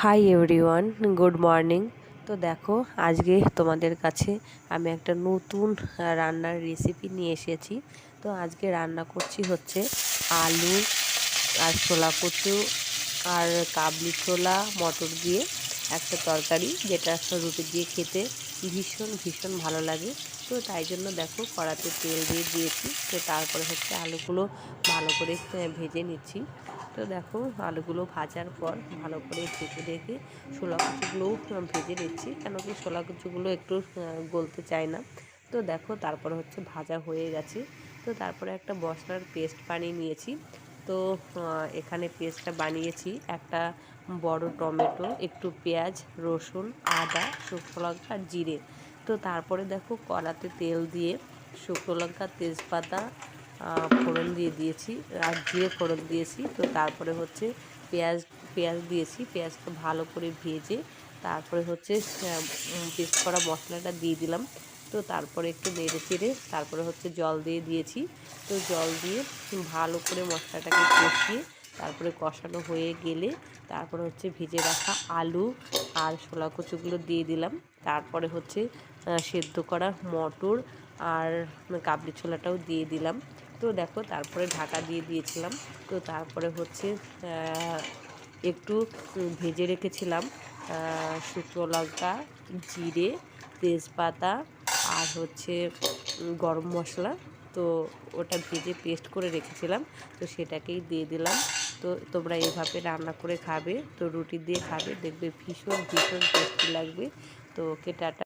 Hi everyone good morning তো দেখো, আজকে তোমাদের কাছে আমি একটা নতুন রান্নার রেসিপি নিয়ে এসেছি। তো আজকে রান্না করছি হচ্ছে আলু আর ছোলা কচু আর কাবলি ছোলা, মটর দিয়ে একটা তরকারি, যেটা রুটি দিয়ে খেতে ভীষণ ভীষণ ভালো লাগে। তো তাই জন্য দেখো, কড়াতে তেল দিয়ে দিয়েছি। তো তারপরে হচ্ছে আলুগুলো ভালো করে ভেজে নিচ্ছি। তো দেখো আলুগুলো ভাজার পর ভালো করে ঢেকে ঢেকে ছোলা কুচুগুলোও ভেজে নিচ্ছি কেন কি ছোলা কুচুগুলো একটু গলতে চায় না। তো দেখো তারপর হচ্ছে ভাজা হয়ে গেছে। তো তারপরে একটা মশলার পেস্ট বানিয়ে নিয়েছি। তো এখানে পেস্টটা বানিয়েছি। একটা বড় টমেটো, একটু পেঁয়াজ, রসুন, আদা, শুকনো লঙ্কা আর জিরে। তো তারপরে দেখো কড়াতে তেল দিয়ে শুকনো লঙ্কা, তেজপাতা ফোড়ন দিয়ে দিয়েছি, আর জিরে ফোড়ন দিয়েছি। তো তারপরে হচ্ছে পেঁয়াজ পেঁয়াজ দিয়েছি, পেঁয়াজটা ভালো করে ভেজে তারপরে হচ্ছে পেস্ট করা মশলাটা দিয়ে দিলাম। তো তারপরে একটু নেড়ে চেড়ে তারপরে হচ্ছে জল দিয়ে দিয়েছি। তো জল দিয়ে ভালো করে মশলাটাকে কষিয়ে তারপরে কষানো হয়ে গেলে তারপরে হচ্ছে ভেজে রাখা আলু আর ছোলা কচুগুলো দিয়ে দিলাম। তারপরে হচ্ছে সেদ্ধ করা মটর আর কাবলি ছোলাটাও দিয়ে দিলাম। তো দেখো, তারপরে ঢাকা দিয়ে দিয়েছিলাম। তো তারপরে হচ্ছে একটু ভেজে রেখেছিলাম শুকনো লঙ্কা, জিরে, তেজপাতা আর হচ্ছে গরম মশলা। তো ওটা ভেজে পেস্ট করে রেখেছিলাম, তো সেটাকেই দিয়ে দিলাম। তো তোমরা এইভাবে রান্না করে খাবে, তো রুটি দিয়ে খাবে, দেখবে ভীষণ ভীষণ টেস্টি লাগবে। তো ওকে টাটা।